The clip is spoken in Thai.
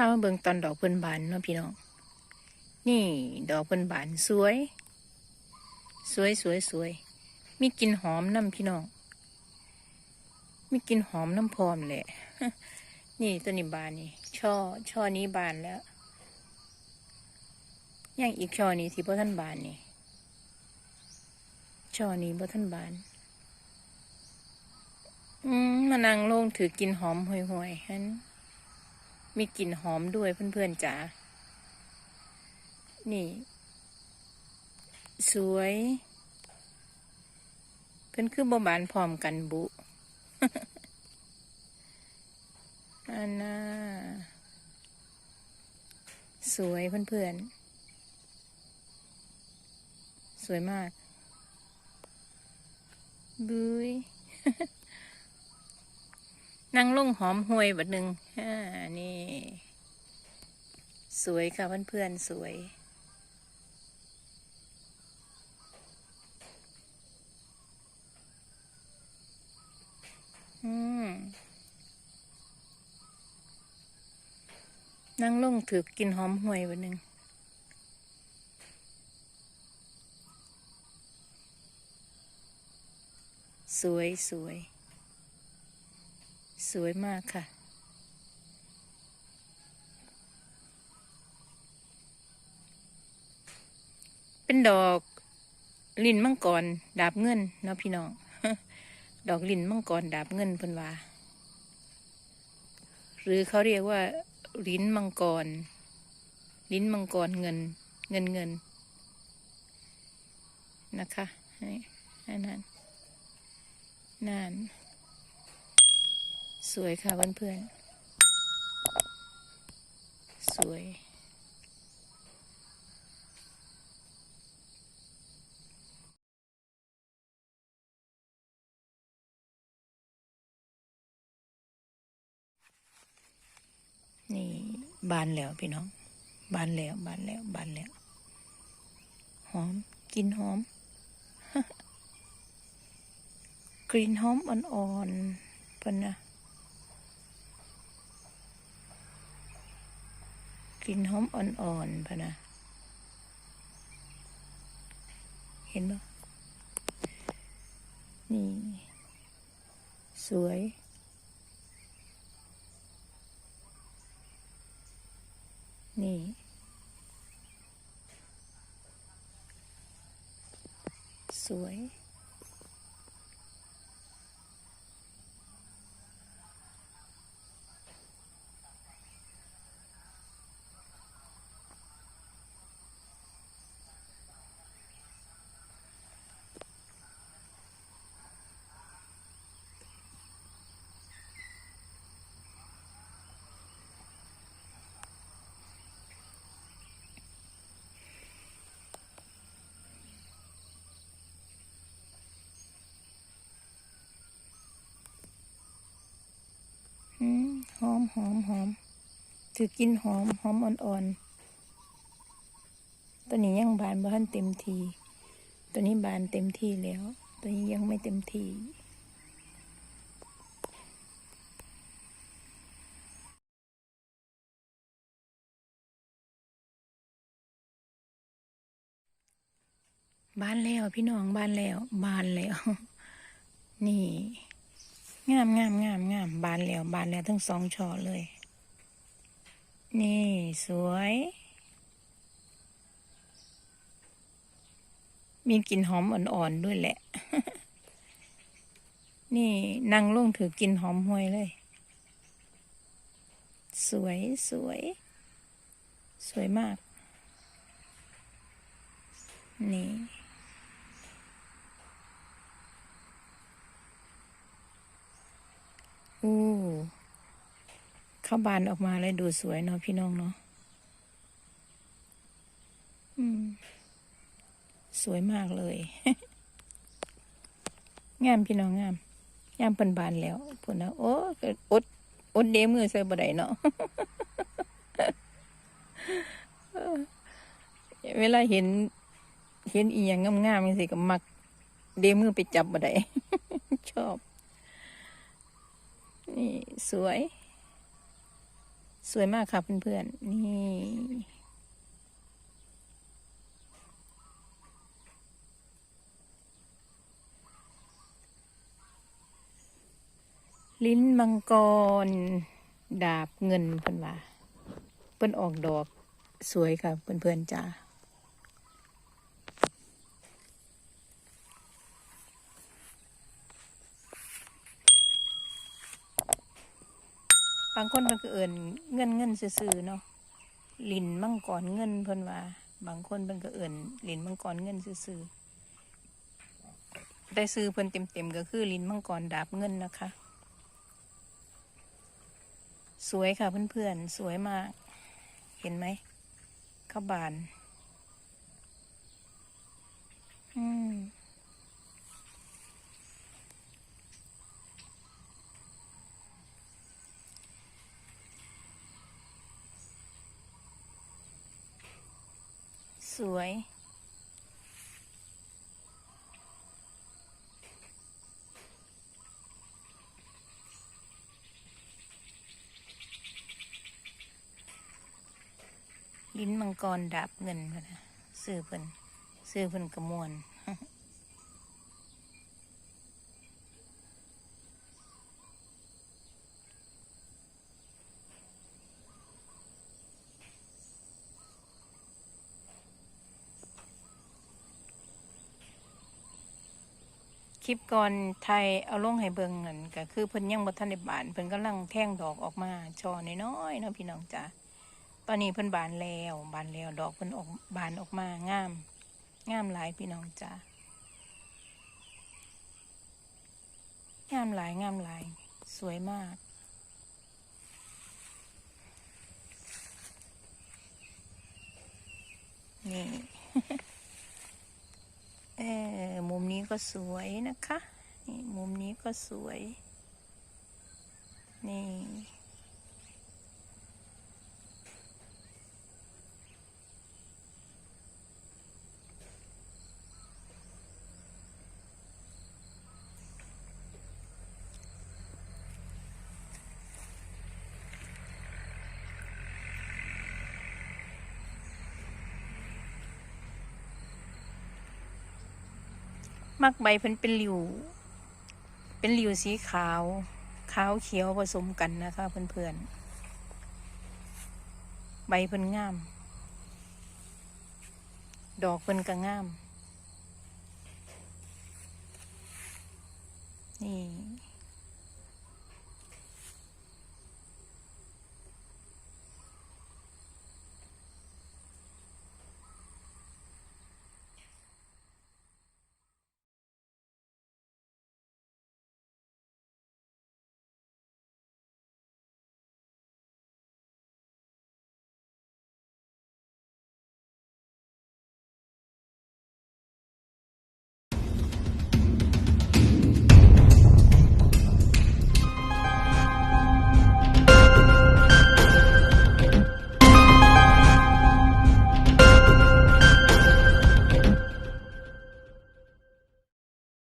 ามาเบิ่งตอนดอกเพิ่นบานเนาะพี่น้อง นี่ดอกเพิ่นบานสวย สวยสวยสวย มีกลิ่นหอมน้ำพี่น้อง มีกลิ่นหอมน้ำพร้อมแหละ นี่ตัวนี้บานนี่ ช่อ ช่อนี้บานแล้ว ยังอีกช่อนี้ที่พ่ท่านบานนี่ ช่อนี้พ่ท่านบาน อืมมานั่งลงถือกินหอมห่วยๆฮัน มีกลิ่นหอมด้วยเพื่อนๆจ๋า นี่ สวย เพิ่อนคือบาบานพร้อมกันบุอันน่าสวยเพื่อนๆ สวยมากบุยนั่งลงหอมหวยบัดหนึ่ง อ่านี่ สวยค่ะเพื่อนๆ สวย อืมนั่งลงถือกินหอมห่วยบัดหนึ่งสวยสวย สวยมากค่ะ เป็นดอกลินมังกรดาบเงินเนาะพี่น้อง ดอกลินมังกรดาบเงินเพิ่นว่า หรือเขาเรียกว่าลิ้นมังกร ลิ้นมังกรเงิน เงินเงิน นะคะนี่นนั้นนั่น สวยค่ะเพื่อนๆ สวย นี่ บานแล้วพี่น้อง บานแล้ว บานแล้ว บานแล้ว หอมกินหอม กลิ่นหอมอ่อนๆเพิ่นนะกลิ่นหอมอ่อนๆเพิ่นนะเห็นปะนี่ สวย นี่ สวย อื มหอมหอมหอมถือกินหอมหอมอ่อนๆ ตัวนี้ยังบานบ่ทันเต็มที ตัวนี้บานเต็มที่แล้ว ตัวนี้ยังไม่เต็มที่บานแล้วพี่น้องบานแล้วบานแล้ว นี่ งามงามงามงามบานแล้วบานแล้วทั้งสองช่อเลย นี่สวย มีกลิ่นหอมอ่อนๆด้วยแหละ นี่นั่งลงถือกลิ่นหอมห่วยเลย สวยสวย สวยมาก นี่ อู้เข้าบานออกมาเลยดูสวยเนาะพี่น้องเนาะอืม สวยมากเลย งามพี่น้องงามงามเพิ่นบานแล้วพุ่นนะโอ้อดอดเดมือใส่บ่ได้เนาะเวลาเห็น เห็นอีหยังงามๆจังซี่ก็มัก เดมือไปจับบ่ได้ชอบ นี่สวย สวยมากค่ะเพื่อนๆ นี่ ลิ้นมังกร ดาบเงินเพิ่นว่าเพิ่นออกดอกสวยค่ะเพื่อนๆจ้า บางคนเพิ่นก็เอิ้นเงินเงินซื่อๆเนาะลินมังกรเงินเพิ่นว่า บางคนเพิ่นก็เอิ้นลินมังกรเงินซื่อๆแต่ซื้อเพิ่นเต็มๆก็คือลินมังกรดาบเงินนะคะ สวยค่ะเพื่อนๆสวยมาก เห็นไหมข้าวบาน อืม สวย ลิ้นมังกรดับเงินนะซื้อเพิ่นซื้อเพิ่นกระมวล ลิปก่อนไทยเอาลงให้เบิ่งนั่นก็คือเพิ่นยังบ่ทันได้บานเพิ่นกำลังแท่งดอกออกมาช่อน้อยๆเนาะพี่น้องจ้าตอนนี้เพิ่นบานแล้วบานแล้วดอกเพิ่นออกบานออกมางาม งามหลายพี่น้องจ้างามหลายงามหลายสวยมากนี่ เออมุมนี้ก็สวยนะคะ นี่มุมนี้ก็สวย นี่ มักใบเป็นเป็นหลิว เป็นหลิวสีขาว ขาวเขียวผสมกันนะคะ เพื่อนๆ ใบเพิ่นงาม ดอกเพิ่นก็งาม นี่